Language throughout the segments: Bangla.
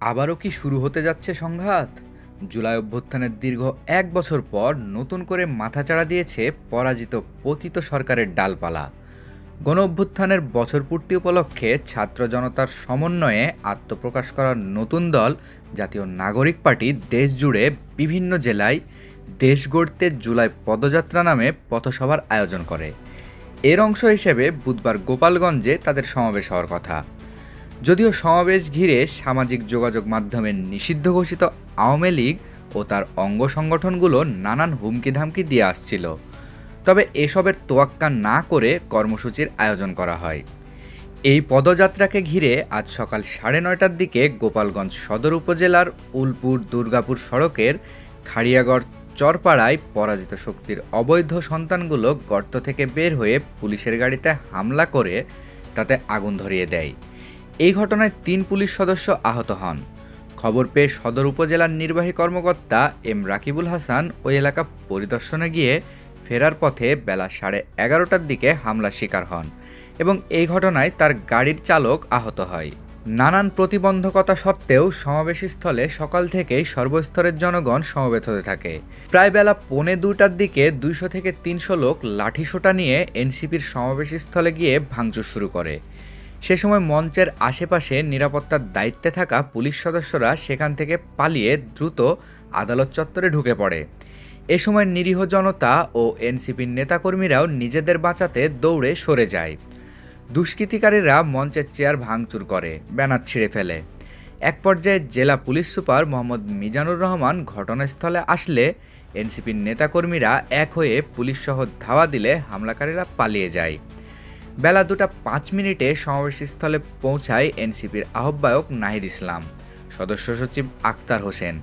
আবারও কি শুরু হতে যাচ্ছে সংঘাত? জুলাই অভ্যুত্থানের দীর্ঘ এক বছর পর নতুন করে মাথাচাড়া দিয়েছে পরাজিত পতিত সরকারের ডালপালা। গণ অভ্যুত্থানের বছর পূর্তি উপলক্ষে ছাত্র জনতার সমন্বয়ে আত্মপ্রকাশ করার নতুন দল, জাতীয় নাগরিক পার্টি, দেশ জুড়ে বিভিন্ন জেলায় দেশ গড়তে জুলাই পদযাত্রা নামে পথসভার আয়োজন করে। এর অংশ হিসেবে বুধবার গোপালগঞ্জে তাদের সমাবেশ হওয়ার কথা। যদিও সমাবেশ ঘিরে সামাজিক যোগাযোগ মাধ্যমে নিষিদ্ধ ঘোষিত আওয়ামী লীগ ও তার অঙ্গ সংগঠনগুলো নানান হুমকি ধামকি দিয়ে আসছিল। তবে এসবের তোয়াক্কা না করে কর্মসূচির আয়োজন করা হয়। এই পদযাত্রাকে ঘিরে আজ সকাল সাড়ে নয়টার দিকে গোপালগঞ্জ সদর উপজেলার উলপুর দুর্গাপুর সড়কের খাড়িয়াগড় চরপাড়ায় পরাজিত শক্তির অবৈধ সন্তানগুলো গর্ত থেকে বের হয়ে পুলিশের গাড়িতে হামলা করে তাতে আগুন ধরিয়ে দেয়। এই ঘটনায় তিন পুলিশ সদস্য আহত হন। খবর পেয়ে সদর উপজেলার নির্বাহী কর্মকর্তা এম রাকিবুল হাসান ওই এলাকা পরিদর্শনে গিয়ে ফেরার পথে বেলা সাড়ে এগারোটার দিকে হামলার শিকার হন এবং এই ঘটনায় তার গাড়ির চালক আহত হয়। নানান প্রতিবন্ধকতা সত্ত্বেও সমাবেশস্থলে সকাল থেকেই সর্বস্তরের জনগণ সমবেত হতে থাকে। প্রায় বেলা পৌনে দুটার দিকে দুইশো থেকে তিনশো লোক লাঠিসোটা নিয়ে এনসিপির সমাবেশস্থলে গিয়ে ভাঙচুর শুরু করে। সে সময় মঞ্চের আশেপাশে নিরাপত্তার দায়িত্বে থাকা পুলিশ সদস্যরা সেখান থেকে পালিয়ে দ্রুত আদালত চত্বরে ঢুকে পড়ে। এ সময় নিরীহ জনতা ও এনসিপির নেতাকর্মীরাও নিজেদের বাঁচাতে দৌড়ে সরে যায়। দুষ্কৃতিকারীরা মঞ্চের চেয়ার ভাঙচুর করে, ব্যানার ছিঁড়ে ফেলে। এক পর্যায়ে জেলা পুলিশ সুপার মোহাম্মদ মিজানুর রহমান ঘটনাস্থলে আসলে এনসিপির নেতাকর্মীরা এক হয়ে পুলিশসহ ধাওয়া দিলে হামলাকারীরা পালিয়ে যায়। বেলা দুটা পাঁচ মিনিটে সমাবেশস্থলে পৌঁছায় এনসিপির আহ্বায়ক নাহিদ ইসলাম, সদস্য সচিব আক্তার হোসেন,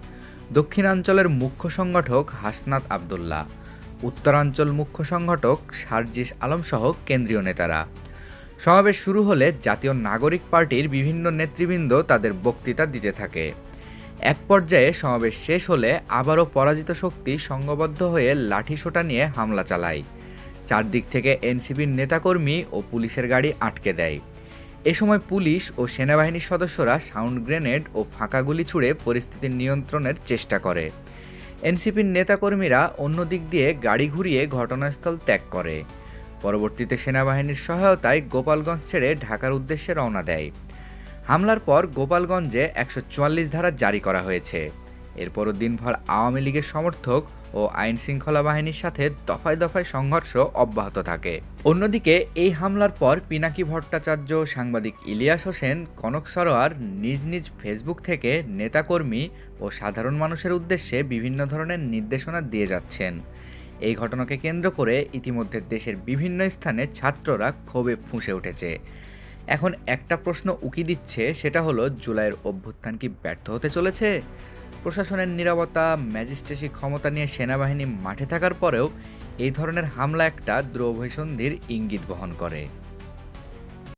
দক্ষিণাঞ্চলের মুখ্য সংগঠক হাসনাত আবদুল্লাহ, উত্তরাঞ্চল মুখ্য সংগঠক সার্জিস আলমসহ কেন্দ্রীয় নেতারা। সমাবেশ শুরু হলে জাতীয় নাগরিক পার্টির বিভিন্ন নেতৃবৃন্দ তাদের বক্তৃতা দিতে থাকে। এক পর্যায়ে সমাবেশ শেষ হলে আবারও পরাজিত শক্তি সংঘবদ্ধ হয়ে লাঠিসোঁটা নিয়ে হামলা চালায়। চারদিক থেকে এনসিপির নেতাকর্মী ও পুলিশের গাড়ি আটকে দেয়। এ সময় পুলিশ ও সেনাবাহিনীর সদস্যরা সাউন্ড গ্রেনেড ও ফাঁকা গুলি ছুড়ে পরিস্থিতি নিয়ন্ত্রণের চেষ্টা করে। এনসিপির নেতাকর্মীরা অন্য দিক দিয়ে গাড়ি ঘুরিয়ে ঘটনাস্থল ত্যাগ করে। পরবর্তীতে সেনাবাহিনীর সহায়তায় গোপালগঞ্জ ছেড়ে ঢাকার উদ্দেশ্যে রওনা দেয়। হামলার পর গোপালগঞ্জে একশো চুয়াল্লিশ ধারা জারি করা হয়েছে। এরপরও দিনভর আওয়ামী লীগের সমর্থক ও আইন শৃঙ্খলা বাহিনীর সাথে দফায় দফায় সংঘর্ষ অব্যাহত থাকে। অন্যদিকে, এই হামলার পর পিনাকি ভট্টাচার্য, সাংবাদিক ইলিয়াস হোসেন, কনক সরোয়ার নিজ নিজ ফেসবুক থেকে নেতাকর্মী ও সাধারণ মানুষের উদ্দেশ্যে বিভিন্ন ধরনের নির্দেশনা দিয়ে যাচ্ছেন। এই ঘটনাকে কেন্দ্র করে ইতিমধ্যে দেশের বিভিন্ন স্থানে ছাত্ররা ক্ষোভে ফুঁসে উঠেছে। এখন একটা প্রশ্ন উকি দিচ্ছে, সেটা হলো, জুলাইয়ের অভ্যুত্থান কি ব্যর্থ হতে চলেছে? প্রশাসনের নিরাপত্তা, ম্যাজিস্ট্রেসি ক্ষমতা নিয়ে সেনাবাহিনী মাঠে থাকার পরেও এই ধরনের হামলা একটা দ্রৌভসন্ধির ইঙ্গিত বহন করে।